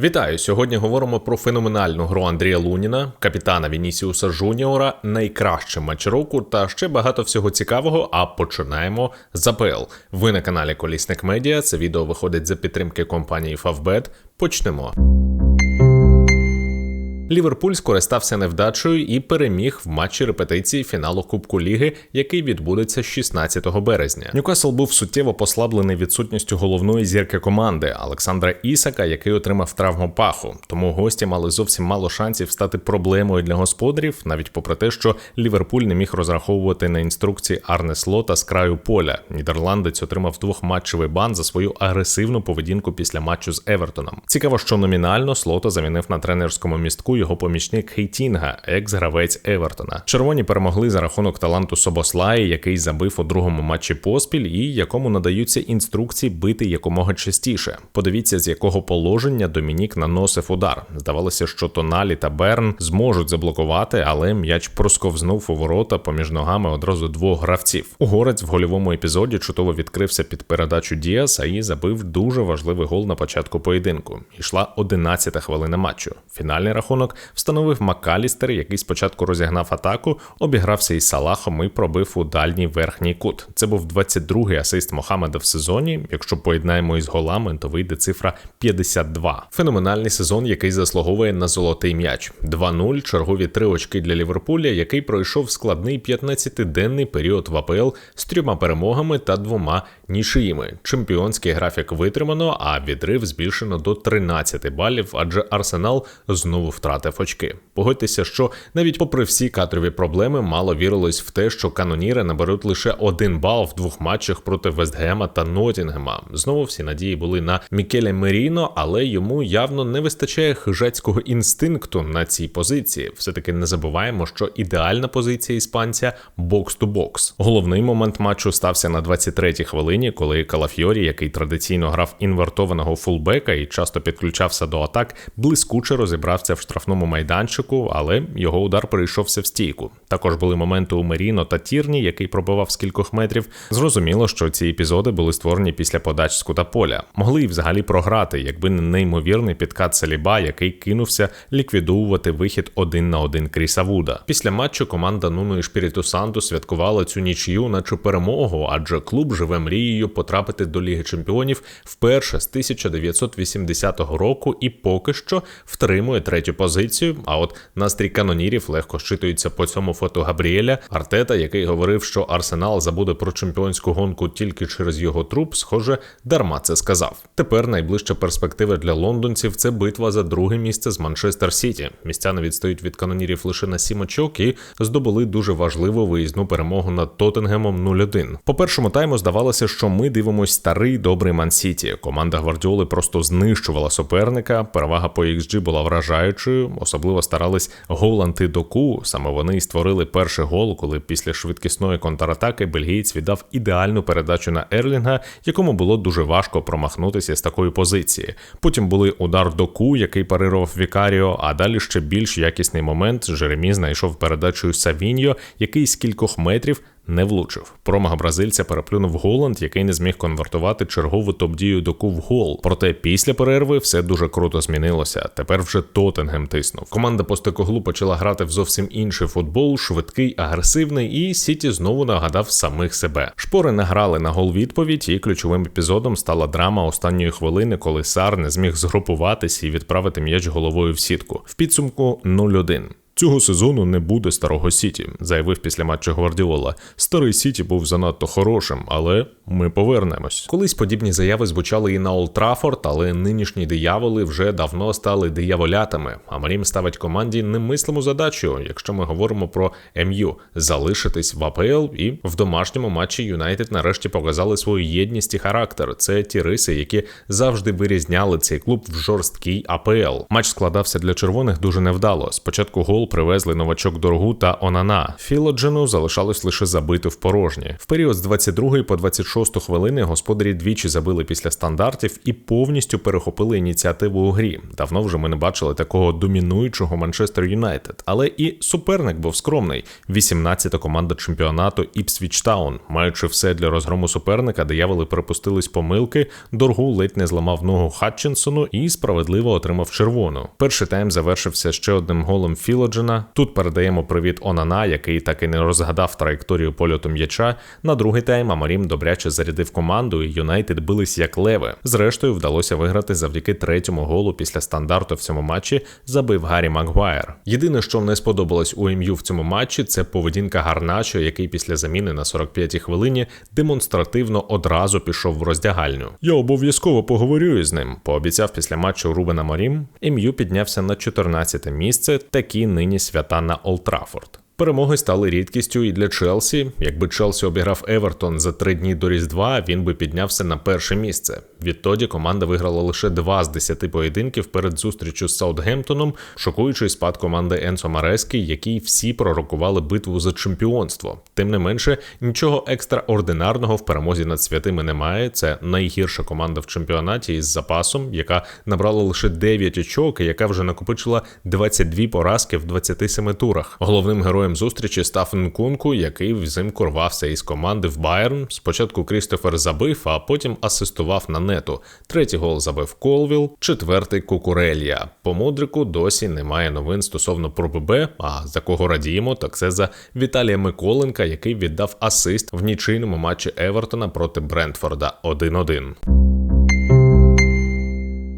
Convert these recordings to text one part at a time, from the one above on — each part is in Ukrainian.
Вітаю! Сьогодні говоримо про феноменальну гру Андрія Луніна, капітана Вінісіуса Жуніора, найкращий матч року та ще багато всього цікавого. А починаємо з АПЛ. Ви на каналі Колісник Медіа. Це відео виходить за підтримки компанії Favbet. Почнемо. Ліверпуль скористався невдачею і переміг в матчі репетиції фіналу Кубку Ліги, який відбудеться 16 березня. Ньюкасл був суттєво послаблений відсутністю головної зірки команди Олександра Ісака, який отримав травму паху. Тому гості мали зовсім мало шансів стати проблемою для господарів, навіть попри те, що Ліверпуль не міг розраховувати на інструкції Арне Слота з краю поля. Нідерландець отримав двохматчевий бан за свою агресивну поведінку після матчу з Евертоном. Цікаво, що номінально Слота замінив на тренерському містку його помічник Хейтінга, екс-гравець Евертона. Червоні перемогли за рахунок таланту Собослаї, який забив у другому матчі поспіль, і якому надаються інструкції бити якомога частіше. Подивіться, з якого положення Домінік наносив удар. Здавалося, що Тоналі та Берн зможуть заблокувати, але м'яч просковзнув у ворота поміж ногами одразу двох гравців. Угорець в гольовому епізоді чудово відкрився під передачу Діаса і забив дуже важливий гол на початку поєдинку. Ішла 11-та хвилина матчу. Фінальний рахунок рахунок встановив Макалістер, який спочатку розігнав атаку, обігрався із Салахом і пробив у дальній верхній кут. Це був 22-й асист Мохамеда в сезоні. Якщо поєднаємо із голами, то вийде цифра 52. Феноменальний сезон, який заслуговує на золотий м'яч. 2-0, чергові три очки для Ліверпуля, який пройшов складний 15-денний період в АПЛ з трьома перемогами та двома нішиїми. Чемпіонський графік витримано, а відрив збільшено до 13 балів, адже Арсенал знову втратив втратив очки. Погодьтеся, що навіть попри всі кадрові проблеми, мало вірилось в те, що каноніри наберуть лише один бал в двох матчах проти Вестгема та Нотінгема. Знову всі надії були на Мікеля Меріно, але йому явно не вистачає хижацького інстинкту на цій позиції. Все таки не забуваємо, що ідеальна позиція іспанця бокс-ту-бокс. Головний момент матчу стався на 23-й хвилині, коли Калафьорі, який традиційно грав інвертованого фулбека і часто підключався до атак, блискуче розібрався в штраф штрафному майданчику, але його удар перейшовся в стійку. Також були моменти у Меріно та Тірні, який пробивав з кількох метрів. Зрозуміло, що ці епізоди були створені після подач з кута поля. Могли й взагалі програти, якби не неймовірний підкат Саліба, який кинувся ліквідовувати вихід один на один Кріса Вуда. Після матчу команда Нуну і Шпіріту Санду святкувала цю нічию, наче перемогу, адже клуб живе мрією потрапити до Ліги Чемпіонів вперше з 1980 року і поки що втримує третю позицію позицію. А от настрій канонірів легко щитується по цьому фото Габріеля Артета, який говорив, що Арсенал забуде про чемпіонську гонку тільки через його труп, схоже, дарма це сказав. Тепер найближча перспектива для лондонців це битва за друге місце з Манчестер Сіті. Містяни відстають від канонірів лише на сім очок і здобули дуже важливу виїзну перемогу над Тоттенгемом 0-1. По першому тайму здавалося, що ми дивимося старий добрий Ман-Сіті. Команда Гвардіоли просто знищувала суперника. Перевага по XG була вражаючою особливо старались Голланд і доку. Саме вони створили перший гол, коли після швидкісної контратаки бельгієць віддав ідеальну передачу на Ерлінга, якому було дуже важко промахнутися з такої позиції. Потім були удар доку, який парирував Вікаріо. А далі ще більш якісний момент. Жеремі знайшов передачею Савіньо, який з кількох метрів не влучив. Промах бразильця переплюнув Голланд, який не зміг конвертувати чергову топ-дію доку в гол. Проте після перерви все дуже круто змінилося. Тепер вже Тоттенгем тиснув. Команда Постекоглу почала грати в зовсім інший футбол, швидкий, агресивний, і Сіті знову нагадав самих себе. Шпори награли на гол відповідь, і ключовим епізодом стала драма останньої хвилини, коли Сар не зміг згрупуватися і відправити м'яч головою в сітку. В підсумку 0-1. Цього сезону не буде старого Сіті, заявив після матчу Гвардіола. Старий Сіті був занадто хорошим, але ми повернемось. Колись подібні заяви звучали і на Олд Траффорд, але нинішні дияволи вже давно стали дияволятами. А Марім ставить команді немислиму задачу, якщо ми говоримо про МЮ, залишитись в АПЛ і в домашньому матчі Юнайтед нарешті показали свою єдність і характер. Це ті риси, які завжди вирізняли цей клуб в жорсткий АПЛ. Матч складався для червоних дуже невдало. Спочатку гол привезли новачок Доргу та Онана. Філоджену залишалось лише забити в порожні. В період з 22 по 26 хвилини господарі двічі забили після стандартів і повністю перехопили ініціативу у грі. Давно вже ми не бачили такого домінуючого Манчестер Юнайтед, але і суперник був скромний. 18-та команда чемпіонату Іпсвіч Таун, маючи все для розгрому суперника, дияволи припустились помилки. Доргу ледь не зламав ногу Хатчинсону і справедливо отримав червону. Перший тайм завершився ще одним голом Філоджена. Тут передаємо привіт Онана, який так і не розгадав траєкторію польоту м'яча. На другий тайм Амарім добряче зарядив команду, і Юнайтед бились як леви. Зрештою, вдалося виграти завдяки третьому голу після стандарту в цьому матчі. Забив Гаррі Макгуайр. Єдине, що не сподобалось у МЮ в цьому матчі, це поведінка Гарначо, який після заміни на 45-й хвилині демонстративно одразу пішов в роздягальню. Я обов'язково поговорю із ним. Пообіцяв після матчу Рубена Морім. МЮ піднявся на 14-те місце. Такі нині свята на Олд Траффорд. Перемоги стали рідкістю і для Челсі. Якби Челсі обіграв Евертон за три дні до Різдва, він би піднявся на перше місце. Відтоді команда виграла лише два з десяти поєдинків перед зустрічю з Саутгемптоном, шокуючий спад команди Енсо Марески, який всі пророкували битву за чемпіонство. Тим не менше, нічого екстраординарного в перемозі над святими немає. Це найгірша команда в чемпіонаті із запасом, яка набрала лише 9 очок, і яка вже накопичила 22 поразки в 27 турах. Головним героєм зустрічі став Нкунку, який взимку рвався із команди в Байерн. Спочатку Крістофер забив, а потім асистував на нету. Третій гол забив Колвіл, четвертий Кукурелья. По мудрику досі немає новин стосовно про ББ, А за кого радіємо, так це за Віталія Миколенка, який віддав асист в нічийному матчі Евертона проти Брентфорда 1-1.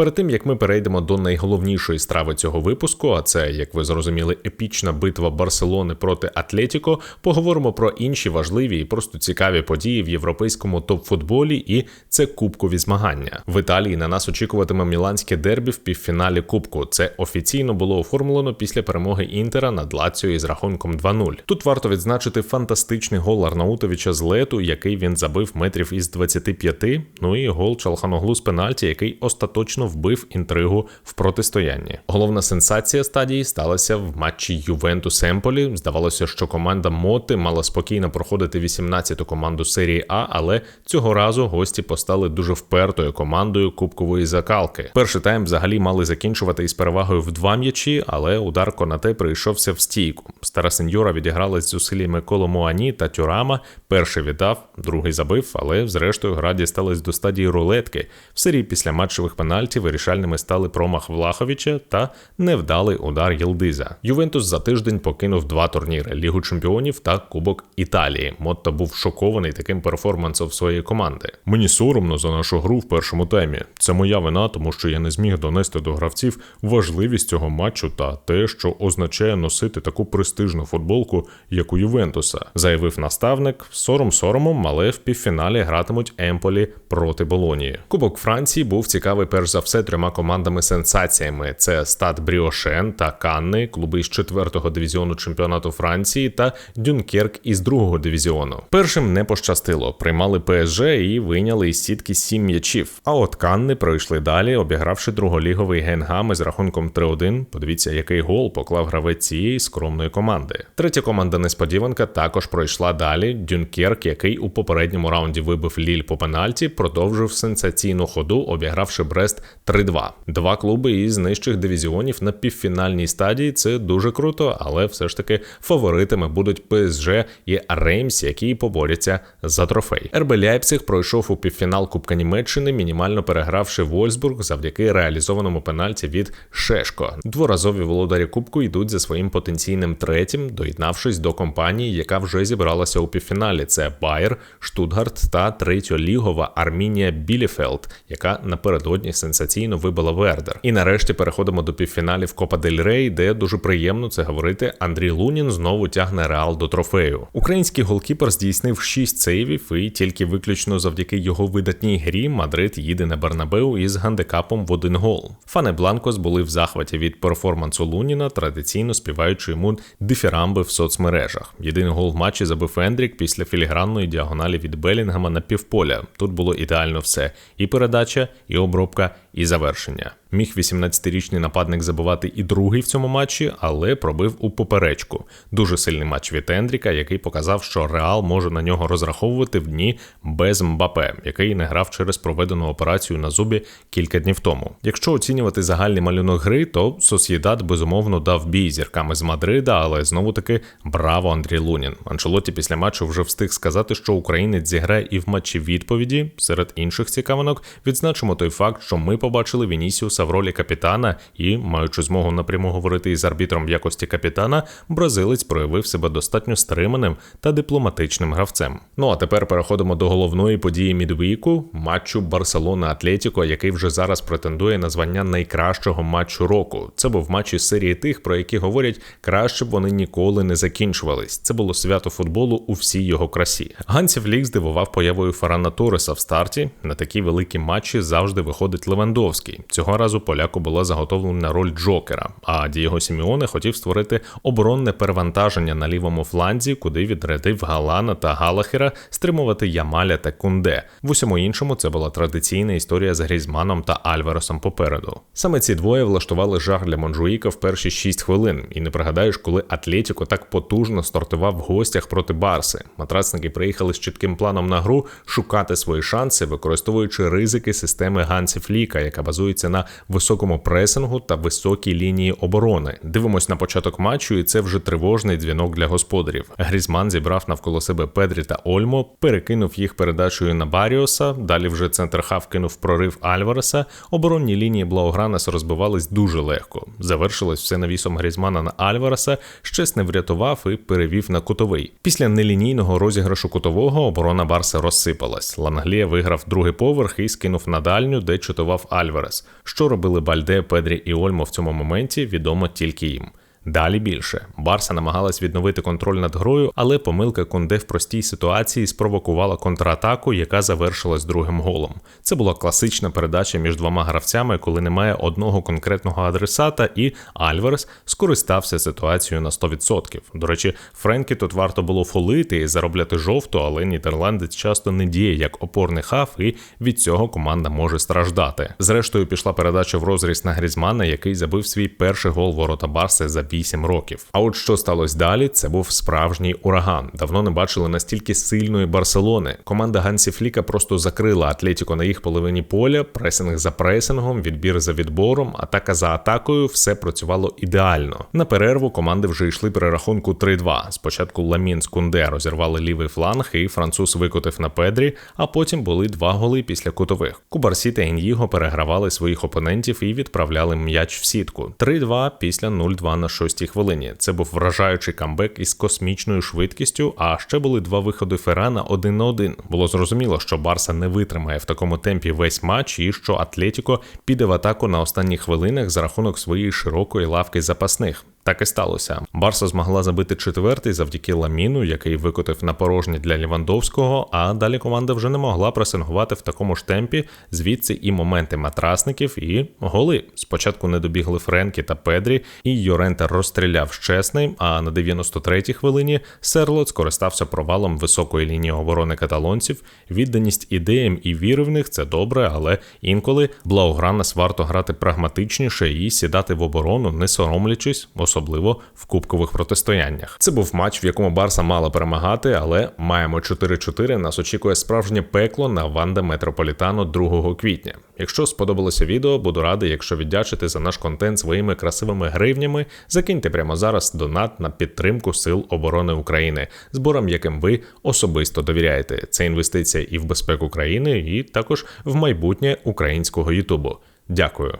Перед тим як ми перейдемо до найголовнішої страви цього випуску, а це, як ви зрозуміли, епічна битва Барселони проти Атлетіко, поговоримо про інші важливі і просто цікаві події в європейському топ-футболі, і це кубкові змагання. В Італії на нас очікуватиме міланське дербі в півфіналі Кубку. Це офіційно було оформлено після перемоги Інтера над Лаціо із рахунком 2-0. Тут варто відзначити фантастичний гол Арнаутовича з лету, який він забив метрів із 25, Ну і гол Чалханоглу з пенальті, який остаточно вбив інтригу в протистоянні. Головна сенсація стадії сталася в матчі Ювентус Емполі. Здавалося, що команда Моти мала спокійно проходити 18-ту команду серії А, але цього разу гості постали дуже впертою командою кубкової закалки. Перший тайм взагалі мали закінчувати із перевагою в два м'ячі, але удар Конате прийшовся в стійку. Стара сеньора відіграла з зусиллями Коломуані та Тюрама. Перший віддав, другий забив, але зрештою гра дісталась до стадії рулетки. В серії після матчевих пенальтів вирішальними стали промах Влаховича та невдалий удар Єлдиза. Ювентус за тиждень покинув два турніри Лігу Чемпіонів та Кубок Італії. Мотто був шокований таким перформансом своєї команди. Мені соромно за нашу гру в першому таймі. Це моя вина, тому що я не зміг донести до гравців важливість цього матчу та те, що означає носити таку престижну футболку, як у Ювентуса, заявив наставник. Сором соромом, але в півфіналі гратимуть Емполі проти Болонії. Кубок Франції був цікавий перш за все трьома командами-сенсаціями: це Стад Бріошен та Канни, клуби з 4-го дивізіону чемпіонату Франції та Дюнкерк із 2-го дивізіону. Першим не пощастило, приймали ПСЖ і вийняли із сітки сім м'ячів. А от Канни пройшли далі, обігравши друголіговий Генгам із рахунком 3-1. Подивіться, який гол поклав гравець цієї скромної команди. Третя команда несподіванка також пройшла далі. Дюнкерк, який у попередньому раунді вибив Ліль по пенальті, продовжив сенсаційну ходу, обігравши Брест 3-2. Два клуби із нижчих дивізіонів на півфінальній стадії. Це дуже круто, але все ж таки фаворитами будуть ПСЖ і Реймс, які поборються за трофей. РБ Ляйпциг пройшов у півфінал Кубка Німеччини, мінімально перегравши Вольсбург завдяки реалізованому пенальті від Шешко. Дворазові володарі Кубку йдуть за своїм потенційним третім, доєднавшись до компанії, яка вже зібралася у півфіналі. Це Байер, Штутгарт та третьолігова Армінія Біліфелд, яка напередодні сенсаційно вибила Вердер. І нарешті переходимо до півфіналів Копа Дель Рей, де дуже приємно це говорити. Андрій Лунін знову тягне реал до трофею. Український голкіпер здійснив 6 сейвів, і тільки виключно завдяки його видатній грі Мадрид їде на Бернабеу із гандикапом в один гол. Фани Бланкос були в захваті від перформансу Луніна, традиційно співаючи йому дифірамби в соцмережах. Єдиний гол в матчі забив Ендрік після філігранної діагоналі від Белінгема на півполя. Тут було ідеально все: і передача, і обробка, і завершення. Міг 18-річний нападник забивати і другий в цьому матчі, але пробив у поперечку. Дуже сильний матч від Ендріка, який показав, що Реал може на нього розраховувати в дні без Мбапе, який не грав через проведену операцію на зубі кілька днів тому. Якщо оцінювати загальний малюнок гри, то Сосєдат безумовно дав бій зірками з Мадрида, але знову таки браво Андрій Лунін. Анчелоті після матчу вже встиг сказати, що українець зіграє і в матчі відповіді. Серед інших цікавинок відзначимо той факт, що ми побачили Вінісіуса в ролі капітана, і, маючи змогу напряму говорити із арбітром в якості капітана, бразилець проявив себе достатньо стриманим та дипломатичним гравцем. Ну а тепер переходимо до головної події мідвіку матчу Барселона Атлетіко, який вже зараз претендує на звання найкращого матчу року. Це був матч із серії тих, про які говорять, краще б вони ніколи не закінчувались. Це було свято футболу у всій його красі. Ганців Лік здивував появою Фарана Тореса в старті. На такі великі матчі завжди виходить Левандовський. Цього разу поляку була заготовлена роль Джокера. А Дієго Сіміоне хотів створити оборонне перевантаження на лівому фланзі, куди відрядив Галана та Галахера стримувати Ямаля та Кунде. В усьому іншому це була традиційна історія з Грізманом та Альваресом попереду. Саме ці двоє влаштували жах для Монжуїка в перші 6 хвилин, і не пригадаєш, коли Атлетіко так потужно стартував в гостях проти Барси. Матрацники приїхали з чітким планом на гру шукати свої шанси, використовуючи ризики системи Ганці Фліка, яка базується на високому пресингу та високій лінії оборони. Дивимось на початок матчу, і це вже тривожний дзвінок для господарів. Грізман зібрав навколо себе Педрі та Ольмо, перекинув їх передачею на Баріоса. Далі вже центр хав кинув прорив Альвареса. Оборонні лінії Блаугранес розбивались дуже легко. Завершилось все навісом Грізмана на Альвареса, щось не врятував і перевів на кутовий. Після нелінійного розіграшу кутового оборона Барса розсипалась. Ланглія виграв другий поверх і скинув на дальню, де чутував Альварес. Що робили Бальде, Педрі і Ольмо в цьому моменті, відомо тільки їм. Далі більше Барса намагалась відновити контроль над грою, але помилка Конде в простій ситуації спровокувала контратаку, яка завершилась другим голом. Це була класична передача між двома гравцями, коли немає одного конкретного адресата, і Альварес скористався ситуацією на 100%. До речі, Френкі тут варто було фолити і заробляти жовту, але нідерландець часто не діє як опорний хаф, і від цього команда може страждати. Зрештою, пішла передача в розріз на Грізмана, який забив свій перший гол ворота Барси за 8 років. А от що сталося далі, це був справжній ураган. Давно не бачили настільки сильної Барселони. Команда Гансі Фліка просто закрила Атлетіко на їх половині поля, пресинг за пресингом, відбір за відбором, атака за атакою. Все працювало ідеально. На перерву команди вже йшли при рахунку 3-2. Спочатку Ламін з Кунде розірвали лівий фланг, і француз викотив на Педрі, а потім були два голи після кутових. Кубарсі та Ін'їго перегравали своїх опонентів і відправляли м'яч в сітку. 3-2 після 0-2 на 6 хвилині. Це був вражаючий камбек із космічною швидкістю. А ще були два виходи Феррана один на один. Було зрозуміло, що Барса не витримає в такому темпі весь матч, і що Атлетіко піде в атаку на останніх хвилинах за рахунок своєї широкої лавки запасних. Так і сталося. Барса змогла забити четвертий завдяки ламіну, який викотив на порожні для Лівандовського. А далі команда вже не могла пресингувати в такому ж темпі. Звідси і моменти матрасників, і голи. Спочатку не добігли Френкі та Педрі, і Йорента розстріляв щесний. А на 93-й хвилині Серлот скористався провалом високої лінії оборони каталонців. Відданість ідеям і віри в них це добре, але інколи Блаугранес варто грати прагматичніше і сідати в оборону, не соромлячись особливо в кубкових протистояннях. Це був матч, в якому Барса мала перемагати, але маємо 4-4. Нас очікує справжнє пекло на Ванда Метрополітано 2 квітня. Якщо сподобалося відео, буду радий, якщо віддячити за наш контент своїми красивими гривнями, закиньте прямо зараз донат на підтримку Сил оборони України, зборам яким ви особисто довіряєте. Це інвестиція і в безпеку країни, і також в майбутнє українського Ютубу. Дякую.